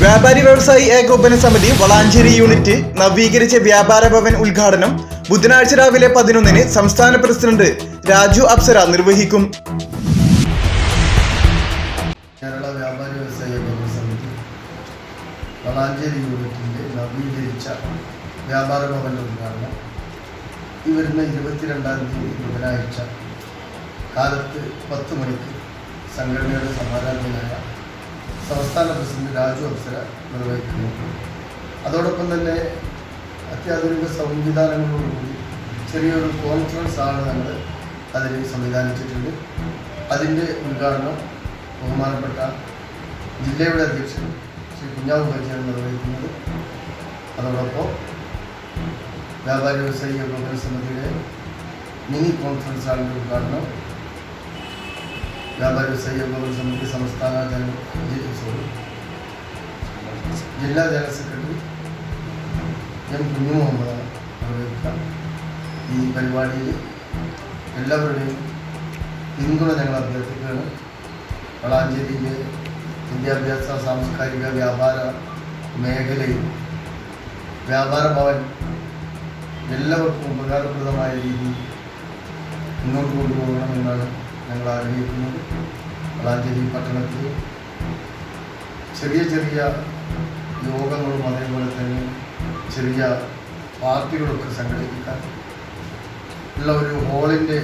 വ്യാപാരി വ്യവസായി ഏകോപന സമിതി വളാഞ്ചേരി യൂണിറ്റ് നവീകരിച്ച വ്യാപാര ഭവൻ ഉദ്ഘാടനം ബുധനാഴ്ച രാവിലെ പതിനൊന്നിന് സംസ്ഥാന പ്രസിഡന്റ് രാജു അപ്സര നിർവഹിക്കും. കേരള വ്യാപാരി വ്യവസായി ഏകോപന സമിതി വളാഞ്ചേരി യൂണിറ്റിന്റെ നവീകരിച്ച വ്യാപാര ഭവൻ ഉദ്ഘാടനം. ഈ വരുന്ന ഇരുപത്തിരണ്ടാം തീയതി ബുധനാഴ്ച കാലത്ത് പത്ത് മണിക്ക് സംഘടനയുടെ സമാരാധനായ സംസ്ഥാന പ്രസിഡന്റ് രാജു അപ്സര നിർവഹിക്കുന്നു. അതോടൊപ്പം തന്നെ അത്യാധുനിക സംവിധാനങ്ങളോടുകൂടി ചെറിയൊരു കോൺഫറൻസ് ആണ് ഞങ്ങൾ അതിൽ സംവിധാനിച്ചിട്ടുണ്ട്. അതിന്റെ ഉദ്ഘാടനം ബഹുമാനപ്പെട്ട ജില്ലയുടെ അധ്യക്ഷൻ ശ്രീ കുഞ്ഞാവ് ബജിയാണ് നിർവഹിക്കുന്നത്. അതോടൊപ്പം വ്യാപാരി വ്യവസായി ഏകോപന സമിതിയുടെ മിനി കോൺഫറൻസ് ആണ് ഉദ്ഘാടനം. വ്യാപാരി സഹകരണ സമിതി സംസ്ഥാന ജനറൽ സോറി ജില്ലാ ജനറൽ സെക്രട്ടറി എം കുഞ്ഞു മുഹമ്മദാണ് ഈ പരിപാടിയിൽ എല്ലാവരുടെയും പിന്തുണ ഞങ്ങൾ അഭ്യർത്ഥിക്കുകയാണ്. വളാഞ്ചേരിയിലെ വിദ്യാഭ്യാസ സാംസ്കാരിക വ്യാപാര മേഖലയിൽ വ്യാപാര ഭവൻ എല്ലാവർക്കും ഉപകാരപ്രദമായ രീതിയിൽ മുന്നോട്ട് കൊണ്ടുപോകണമെന്നാണ് ഞങ്ങൾ ആഗ്രഹിക്കുന്നത് വളാഞ്ചേരി പട്ടണത്തിൽ ചെറിയ ചെറിയ യോഗങ്ങളും അതേപോലെ തന്നെ ചെറിയ പാർട്ടികളൊക്കെ സംഘടിപ്പിക്കാൻ ഉള്ള ഒരു ഹോളിന്റെ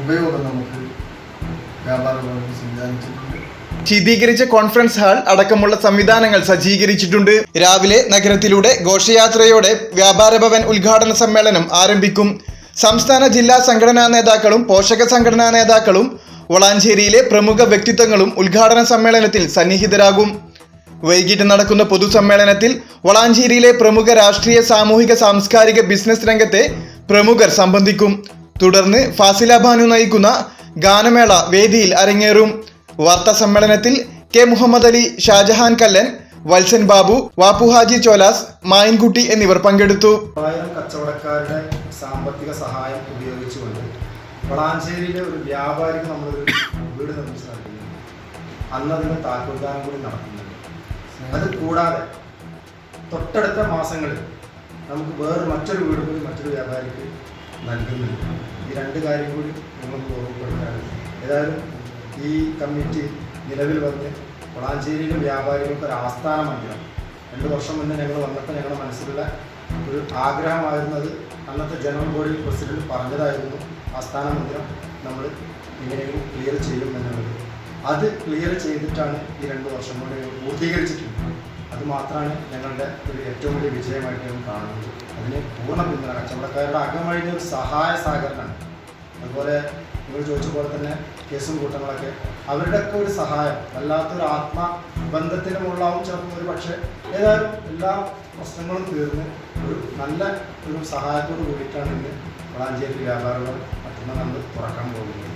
ഉപയോഗം നമുക്ക് വ്യാപാര ഭവനിൽ സംവിധാനിച്ചിട്ടുണ്ട്. ശീതീകരിച്ച കോൺഫറൻസ് ഹാൾ അടക്കമുള്ള സംവിധാനങ്ങൾ സജ്ജീകരിച്ചിട്ടുണ്ട്. രാവിലെ നഗരത്തിലൂടെ ഘോഷയാത്രയോടെ വ്യാപാര ഭവൻ ഉദ്ഘാടന സമ്മേളനം ആരംഭിക്കും. സംസ്ഥാന ജില്ലാ സംഘടനാ നേതാക്കളും പോഷക സംഘടനാ നേതാക്കളും വളാഞ്ചേരിയിലെ പ്രമുഖ വ്യക്തിത്വങ്ങളും ഉദ്ഘാടന സമ്മേളനത്തിൽ സന്നിഹിതരാകും. വൈകിട്ട് നടക്കുന്ന പൊതുസമ്മേളനത്തിൽ വളാഞ്ചേരിയിലെ പ്രമുഖ രാഷ്ട്രീയ സാമൂഹിക സാംസ്കാരിക ബിസിനസ് രംഗത്തെ പ്രമുഖർ സംബന്ധിക്കും. തുടർന്ന് ഫാസില ബാനു നയിക്കുന്ന ഗാനമേള വേദിയിൽ അരങ്ങേറും. വാർത്താ സമ്മേളനത്തിൽ കെ മുഹമ്മദ് അലി ഷാജഹാൻ കല്ലൻ വത്സൻ ബാബു വാപ്പുഹാജി ചോലാസ് മായൻകുട്ടി എന്നിവർ പങ്കെടുത്തു. കച്ചവടക്കാരുടെ സാമ്പത്തിക സഹായം ഉപയോഗിച്ചുകൊണ്ട് വളാഞ്ചേരിയിലെ ഒരു വ്യാപാരിക്ക് നമ്മളൊരു വീട് നിർമ്മിച്ച് നൽകുന്നു താക്കോൽദാനം കൂടി നടത്തുന്നുണ്ട് അത് കൂടാതെ തൊട്ടടുത്ത മാസങ്ങളിൽ നമുക്ക് വേറെ മറ്റൊരു വീട് കൂടി മറ്റൊരു വ്യാപാരിക്ക് നൽകുന്നുണ്ട്. ഈ രണ്ട് കാര്യം കൂടി നിങ്ങൾക്ക് ഓർമ്മപ്പെടുത്താറ് ഏതായാലും ഈ കമ്മിറ്റി നിലവിൽ വന്ന് വളാഞ്ചേരിയിലെ വ്യാപാരികൾക്ക് ഒരു ആസ്ഥാന മന്ദിരം രണ്ട് വർഷം മുന്നേ ഞങ്ങൾ വന്നപ്പോൾ ഞങ്ങളുടെ മനസ്സിലുള്ള ഒരു ആഗ്രഹമായിരുന്നത് അന്നത്തെ ജനറൽ ബോഡി പ്രസിഡന്റ് പറഞ്ഞതായിരുന്നു ആസ്ഥാന മന്ദിരം നമ്മൾ ഇങ്ങനെയും ക്ലിയർ ചെയ്യും എന്നുള്ളത്. അത് ക്ലിയർ ചെയ്തിട്ടാണ് ഈ രണ്ട് വർഷം കൊണ്ട് ഞങ്ങൾ പൂർത്തീകരിച്ചിട്ടുള്ളത്. അത് മാത്രമാണ് ഞങ്ങളുടെ ഒരു ഏറ്റവും വലിയ വിജയമായിട്ട് ഞങ്ങൾ കാണുന്നത്. അതിന് പൂർണ പിന്തുണ. കച്ചവടക്കാരുടെ അകമഴിഞ്ഞ ഒരു സഹായ സഹകരണമാണ് അതുപോലെ ഇവർ ചോദിച്ച പോലെ തന്നെ കേസും കൂട്ടങ്ങളൊക്കെ. അവരുടെയൊക്കെ ഒരു സഹായം വല്ലാത്തൊരു ആത്മബന്ധത്തിനുമുള്ളാവും ചിലപ്പോൾ ഒരു പക്ഷേ ഏതായാലും എല്ലാ പ്രശ്നങ്ങളും തീർന്ന് ഒരു നല്ല ഒരു സഹായത്തോട് കൂടിയിട്ടാണ് ഇന്ന് വളാഞ്ചേരി വ്യാപാരികൾ മറ്റന്നാൾ നമ്മൾ തുറക്കാൻ പോകുന്നത്.